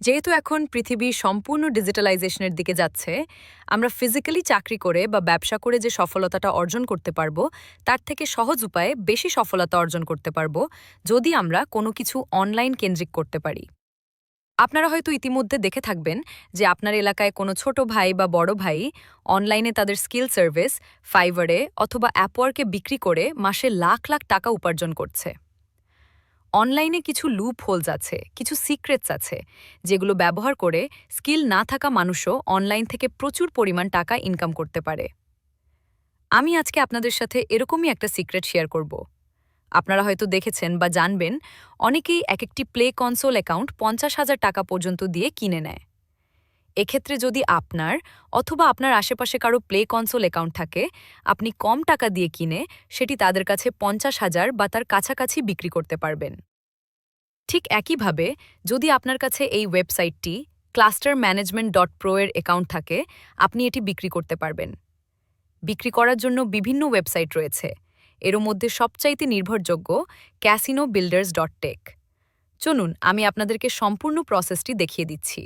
যেহেতু এখন পৃথিবী সম্পূর্ণ ডিজিটালাইজেশনের দিকে যাচ্ছে, আমরা ফিজিক্যালি চাকরি করে বা ব্যবসা করে যে সফলতাটা অর্জন করতে পারব, তার থেকে সহজ উপায়ে বেশি সফলতা অর্জন করতে পারব যদি আমরা কোনো কিছু অনলাইন কেন্দ্রিক করতে পারি। আপনারা হয়তো ইতিমধ্যে দেখে থাকবেন যে আপনার এলাকায় কোনো ছোট ভাই বা বড় ভাই অনলাইনে তাদের স্কিল সার্ভিস ফাইভারে অথবা অ্যাপওয়ার্কে বিক্রি করে মাসে লাখ লাখ টাকা উপার্জন করছে। অনলাইনে কিছু লুপ হোলস আছে, কিছু সিক্রেটস আছে, যেগুলো ব্যবহার করে স্কিল না থাকা মানুষও অনলাইন থেকে প্রচুর পরিমাণ টাকা ইনকাম করতে পারে। আমি আজকে আপনাদের সাথে এরকমই একটা সিক্রেট শেয়ার করব। আপনারা হয়তো দেখেছেন বা জানবেন, অনেকেই এক একটি প্লে কনসোল অ্যাকাউন্ট পঞ্চাশ হাজার টাকা পর্যন্ত দিয়ে কিনে নেয়। এক্ষেত্রে যদি আপনার অথবা আপনার আশেপাশে কারও প্লে কনসোল অ্যাকাউন্ট থাকে, আপনি কম টাকা দিয়ে কিনে সেটি তাদের কাছে পঞ্চাশ হাজার বা তার কাছাকাছি বিক্রি করতে পারবেন। ঠিক একইভাবে যদি আপনার কাছে এই ওয়েবসাইটটি ক্লাস্টার ম্যানেজমেন্ট ডট প্রো এর অ্যাকাউন্ট থাকে, আপনি এটি বিক্রি করতে পারবেন। বিক্রি করার জন্য বিভিন্ন ওয়েবসাইট রয়েছে। এর মধ্যে সবচাইতে নির্ভরযোগ্য ক্যাসিনো বিল্ডার্স ডট টেক চলুন, আমি আপনাদেরকে সম্পূর্ণ প্রসেসটি দেখিয়ে দিচ্ছি।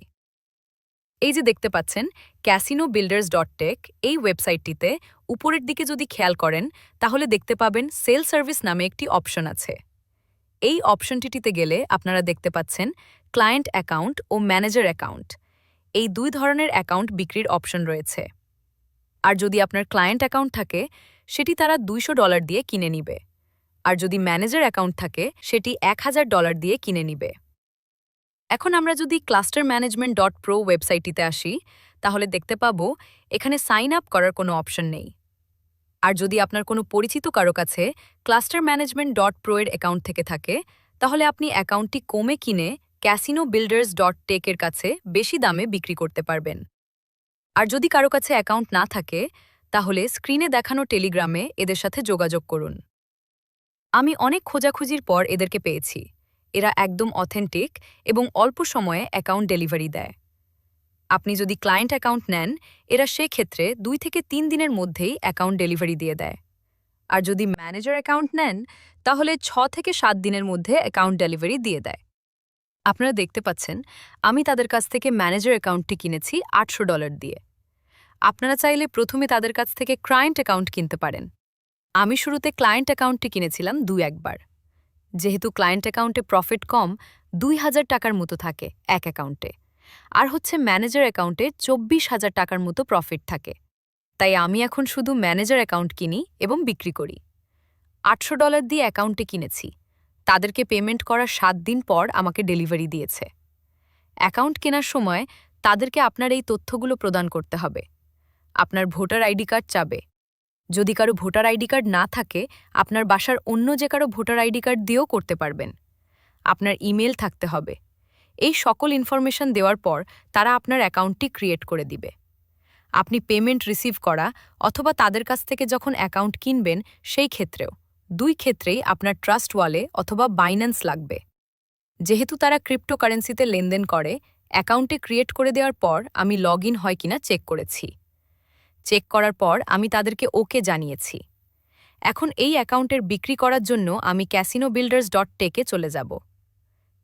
এই যে দেখতে পাচ্ছেন ক্যাসিনো বিল্ডার্স ডট টেক এই ওয়েবসাইটটিতে উপরের দিকে যদি খেয়াল করেন, তাহলে দেখতে পাবেন সেল সার্ভিস নামে একটি অপশন আছে। এই অপশনটিতে গেলে আপনারা দেখতে পাচ্ছেন ক্লায়েন্ট অ্যাকাউন্ট ও ম্যানেজার অ্যাকাউন্ট এই দুই ধরনের অ্যাকাউন্ট বিক্রির অপশন রয়েছে। আর যদি আপনার ক্লায়েন্ট অ্যাকাউন্ট থাকে, সেটি তারা দুইশো ডলার দিয়ে কিনে নিবে। আর যদি ম্যানেজার অ্যাকাউন্ট থাকে, সেটি এক হাজার ডলার দিয়ে কিনে নিবে। এখন আমরা যদি ক্লাস্টার ম্যানেজমেন্ট ডট প্রো ওয়েবসাইটটিতে আসি, তাহলে দেখতে পাব এখানে সাইন আপ করার কোনো অপশন নেই। আর যদি আপনার কোনো পরিচিত কারও কাছে ক্লাস্টার ম্যানেজমেন্ট ডট প্রো এর অ্যাকাউন্ট থেকে থাকে, তাহলে আপনি অ্যাকাউন্টটি কমে কিনে ক্যাসিনো বিল্ডার্স ডট টেকের কাছে বেশি দামে বিক্রি করতে পারবেন। আর যদি কারও কাছে অ্যাকাউন্ট না থাকে, তাহলে স্ক্রিনে দেখানো টেলিগ্রামে এদের সাথে যোগাযোগ করুন। আমি অনেক খোঁজাখুঁজির পর এদেরকে পেয়েছি। এরা একদম অথেন্টিক এবং অল্প সময়ে অ্যাকাউন্ট ডেলিভারি দেয়। আপনি যদি ক্লায়েন্ট অ্যাকাউন্ট নেন, এরা সেক্ষেত্রে দুই থেকে তিন দিনের মধ্যেই অ্যাকাউন্ট ডেলিভারি দিয়ে দেয়। আর যদি ম্যানেজার অ্যাকাউন্ট নেন, তাহলে ছ থেকে সাত দিনের মধ্যে অ্যাকাউন্ট ডেলিভারি দিয়ে দেয়। আপনারা দেখতে পাচ্ছেন, আমি তাদের কাছ থেকে ম্যানেজার অ্যাকাউন্টটি কিনেছি আটশো ডলার দিয়ে। আপনারা চাইলে প্রথমে তাদের কাছ থেকে ক্লায়েন্ট অ্যাকাউন্ট কিনতে পারেন। আমি শুরুতে ক্লায়েন্ট অ্যাকাউন্টটি কিনেছিলাম দু একবার যেহেতু ক্লায়েন্ট অ্যাকাউন্টে প্রফিট কম, দুই হাজার টাকার মতো থাকে এক অ্যাকাউন্টে আর হচ্ছে ম্যানেজার অ্যাকাউন্টে চব্বিশ হাজার টাকার মতো প্রফিট থাকে। তাই আমি এখন শুধু ম্যানেজার অ্যাকাউন্ট কিনি এবং বিক্রি করি। আটশো ডলার দিয়ে অ্যাকাউন্টে কিনেছি। তাদেরকে পেমেন্ট করার সাত দিন পর আমাকে ডেলিভারি দিয়েছে। অ্যাকাউন্ট কেনার সময় তাদেরকে আপনার এই তথ্যগুলো প্রদান করতে হবে। আপনার ভোটার আইডি কার্ড চাবে। যদি কারও ভোটার আইডি কার্ড না থাকে, আপনার বাসার অন্য যে কারও ভোটার আইডি কার্ড দিয়েও করতে পারবেন। আপনার ইমেল থাকতে হবে। এই সকল ইনফরমেশন দেওয়ার পর তারা আপনার অ্যাকাউন্টটি ক্রিয়েট করে দিবে। আপনি পেমেন্ট রিসিভ করা অথবা তাদের কাছ থেকে যখন অ্যাকাউন্ট কিনবেন, সেই ক্ষেত্রেও। দুই ক্ষেত্রেই আপনার ট্রাস্ট ওয়ালে অথবা বাইন্যান্স লাগবে। যেহেতু তারা ক্রিপ্টোকারেন্সিতে লেনদেন করে, অ্যাকাউন্টে ক্রিয়েট করে দেওয়ার পর আমি লগ হয় কিনা চেক করেছি। চেক করার পর আমি তাদেরকে ওকে জানিয়েছি। এখন এই অ্যাকাউন্টের বিক্রি করার জন্য আমি ক্যাসিনো বিল্ডার্স ডট টেকে চলে যাব।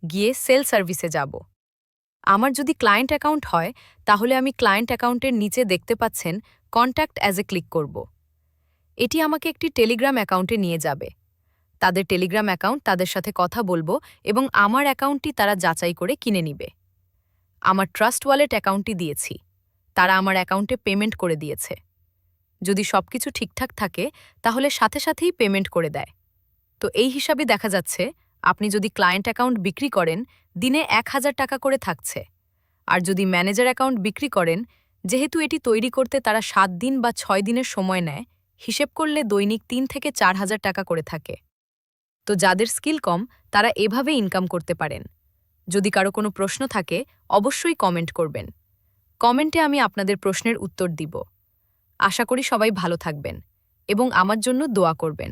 গিয়ে সেল সার্ভিসে যাব। আমার যদি ক্লায়েন্ট অ্যাকাউন্ট হয়, তাহলে আমি ক্লায়েন্ট অ্যাকাউন্টের নিচে দেখতে পাচ্ছেন কন্ট্যাক্ট অ্যাজ এ ক্লিক করব। এটি আমাকে একটি টেলিগ্রাম অ্যাকাউন্টে নিয়ে যাবে। তাদের টেলিগ্রাম অ্যাকাউন্ট তাদের সাথে কথা বলব এবং আমার অ্যাকাউন্টটি তারা যাচাই করে কিনে নিবে। আমার ট্রাস্ট ওয়ালেট অ্যাকাউন্টটি দিয়েছি। তারা আমার অ্যাকাউন্টে পেমেন্ট করে দিয়েছে। যদি সবকিছু ঠিকঠাক থাকে, তাহলে সাথে সাথেই পেমেন্ট করে দেয়। তো এই হিসাবে দেখা যাচ্ছে, আপনি যদি ক্লায়েন্ট অ্যাকাউন্ট বিক্রি করেন, দিনে এক হাজার টাকা করে থাকছে। আর যদি ম্যানেজার অ্যাকাউন্ট বিক্রি করেন, যেহেতু এটি তৈরি করতে তারা সাত দিন বা ছয় দিনের সময় নেয়, হিসেব করলে দৈনিক তিন থেকে চার হাজার টাকা করে থাকে। তো যাদের স্কিল কম, তারা এভাবে ইনকাম করতে পারেন। যদি কারও কোনো প্রশ্ন থাকে, অবশ্যই কমেন্ট করবেন। কমেন্টে আমি আপনাদের প্রশ্নের উত্তর দিব। আশা করি সবাই ভালো থাকবেন এবং আমার জন্য দোয়া করবেন।